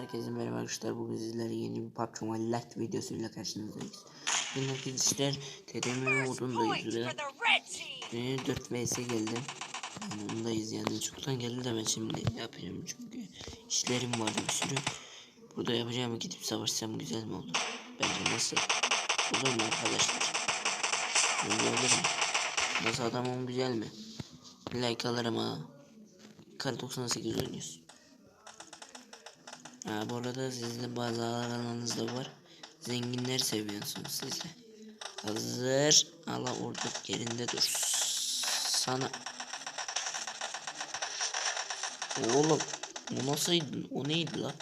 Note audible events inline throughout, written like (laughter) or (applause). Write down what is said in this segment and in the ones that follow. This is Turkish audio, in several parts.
Herkese merhaba arkadaşlar. Bugün sizlerle yeni bir PUBG Mobile Lite videosuyla karşınızdayız. Bugün arkadaşlar TDM modundayız ve for the red team. e, 4 vs geldi. Yani ondayız yani çoktan geldi de ben şimdi yapacağım çünkü işlerim vardı bir sürü. Burada yapacağımı gidip savaşsam güzel mi olur? Bence nasıl? Olur mu arkadaşlar? Böyle olur mu? Nasıl adamım güzel mi? Like alırım ha. Kar 98 oynuyoruz. Ha, bu arada sizde bazı alanınız da var. Zenginler seviyorsunuz siz. Hazır. Allah orada yerinde dur. Sana. Oğlum. O nasıldı? O neydi la?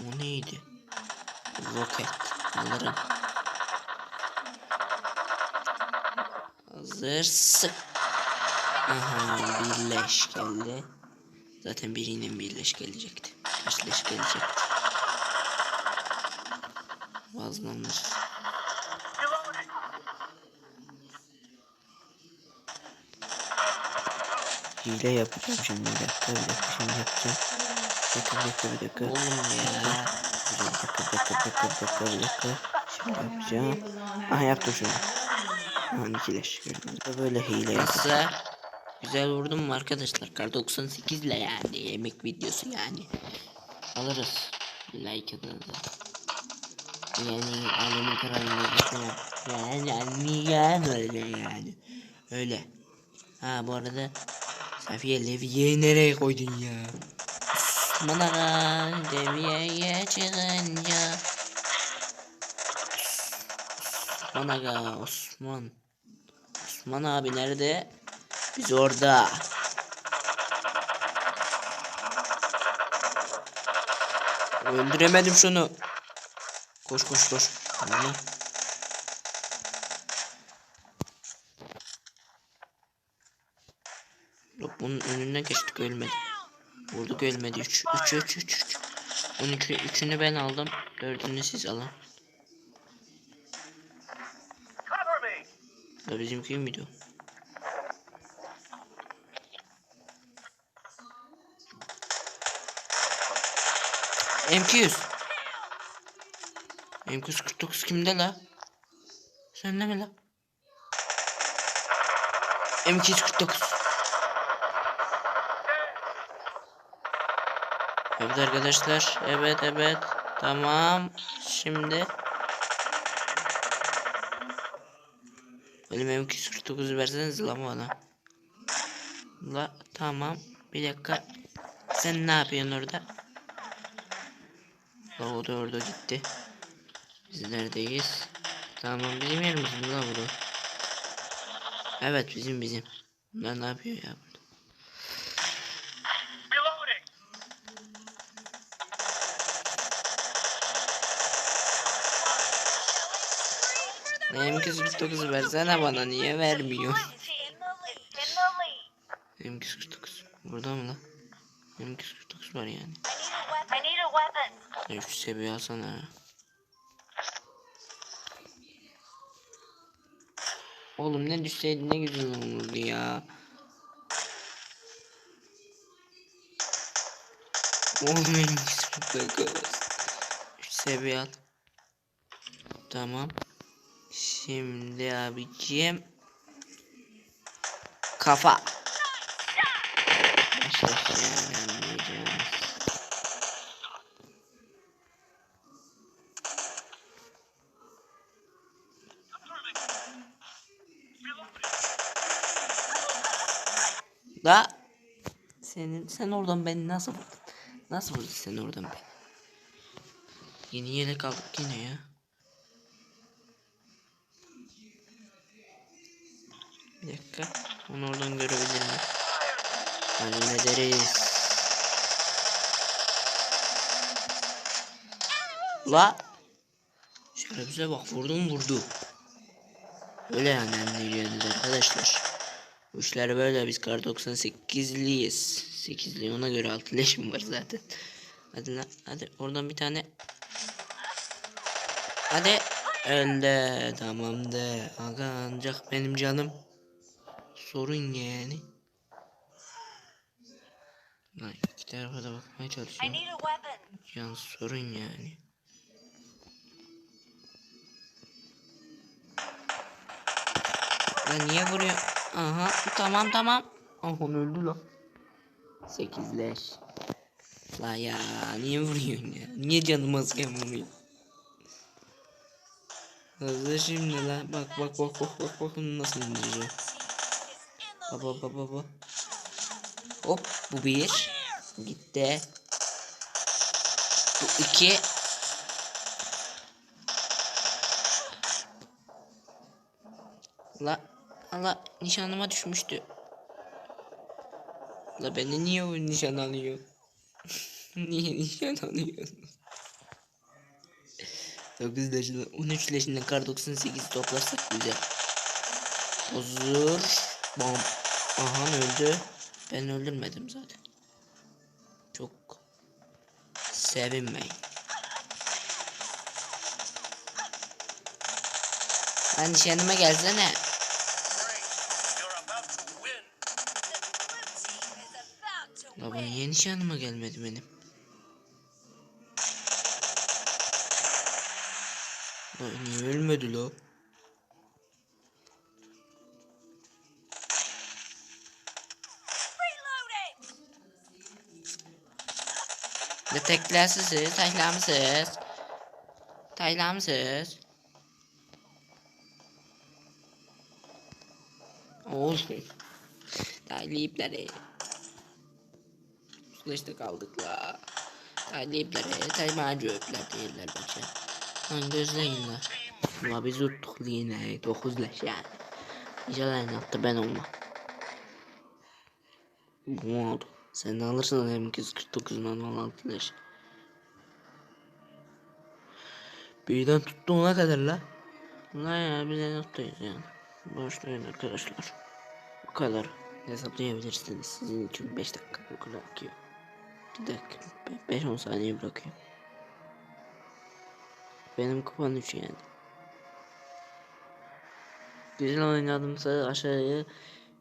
O neydi? Roket. Alırım. Hazır. Sık. Aha birleş geldi. Zaten biriyle birleş gelecekti. Kaç leş gelecekti. Vazlanır. Hile yapacağım şimdi bir dakika bir dakika şimdi yapacağım. Dakika bir dakika bir dakika. Oğlum ya. Bir dakika bir dakika bir dakika bir dakika bir dakika. Şimdi yapacağım. Aha yaptım şunu. Aha iki leş gördünüz. mü? Böyle hile yapacağım. Güzel vurdum mu arkadaşlar? Kar 98 ile yani yemek videosu yani. Alırız. Like atınızı. Yani alemin kararını geçmem. Yani anlayan öyle yani. Öyle. Ha bu arada Safiye Leviye'yi nereye koydun ya? Aga Leviye'ye çıkınca Osman Osman Osman abi nerede? Biz orada. Öldüremedim şunu. Koş koş koş. Tamam. Yok bunun önüne geçtik ölmedi. Vurduk ölmedi. 3 3 3 3 3. Onun üçü, üçünü ben aldım. Dördünü siz alın. Da bizimki miydi o? M200 M249 kimde la? Sende mi la? M249 Evet arkadaşlar evet evet tamam şimdi Benim M249'u verseniz la bana. La tamam. Bir dakika. Sen ne yapıyorsun orada? La o da orada gitti. Biz neredeyiz? Tamam bizim yerimiz mi la burada? Evet bizim bizim. Bunlar ne yapıyor ya burada? Reloading. M249'u versene bana niye vermiyor? Red team in the lead. In the lead. M249 burada mı lan? M249 var yani. 3 seviye alsana. Oğlum ne düşseydi ne güzel olurdu ya. Oğlum benim süper seviye at. Tamam. Şimdi abicim. Kafa. Başlayacağım. Da senin sen oradan beni nasıl? Nasıl vurdun sen oradan beni? Yeni yelek aldık yine ya. Bir dakika. Onu oradan görebilir miyim? Hallederiz. La. Şöyle bize bak vurdum vurdu. Öyle yani anlayacağınız arkadaşlar. Bu işler böyle biz kar 98'liyiz. 8'li ona göre 6 leşim var zaten. Hadi lan hadi oradan bir tane. Hadi. Öldü tamamdır. Aga ancak benim canım. Sorun yani. Lan iki tarafa da bakmaya çalışıyorum. Yalnız sorun yani. Lan niye vuruyor? Aha tamam tamam. Aha öldü lan. Sekizleş. La ya niye vuruyorsun ya? Niye canım azken vuruyor? Hızlı şimdi la. Bak bak bak bak bak bak nasıl indireceğim. Baba baba baba. Hop bu bir. Gitti. Bu iki. La Allah nişanıma düşmüştü. La beni niye o nişan alıyor? (laughs) niye nişan alıyor? 9 leşinden 13 leşinden kar 98 toplarsak güzel. Huzur. Bom. Aha öldü. Ben öldürmedim zaten. Çok sevinmeyin. Lan nişanıma gelsene. La bu niye nişanıma gelmedi benim? La niye ölmedi la? Ne teklersiniz, taylamsız. Taylamsız. Oğlum. Taylipleri. Sulaşta kaldık la. Taylipleri, taymacı öpler değiller bence. Lan gözleyin la. La biz uttuk yine. Dokuz leş yani. En altta ben olmam. Bu oldu. Sen de alırsın hem 249'dan 16 leş. Birden tuttu ona kadar la. La ya biz en alttayız yani. Başlayın arkadaşlar. Bu kadar hesaplayabilirsiniz. Sizin için 5 dakika bırakıyor. Bir dakika 5-10 saniye bırakıyor. Benim kupon 3 yani. Güzel oynadımsa aşağıya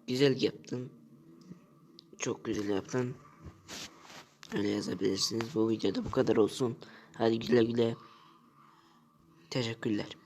güzel yaptın. Çok güzel yaptın. Öyle yazabilirsiniz. Bu videoda bu kadar olsun. Hadi güle güle. Teşekkürler.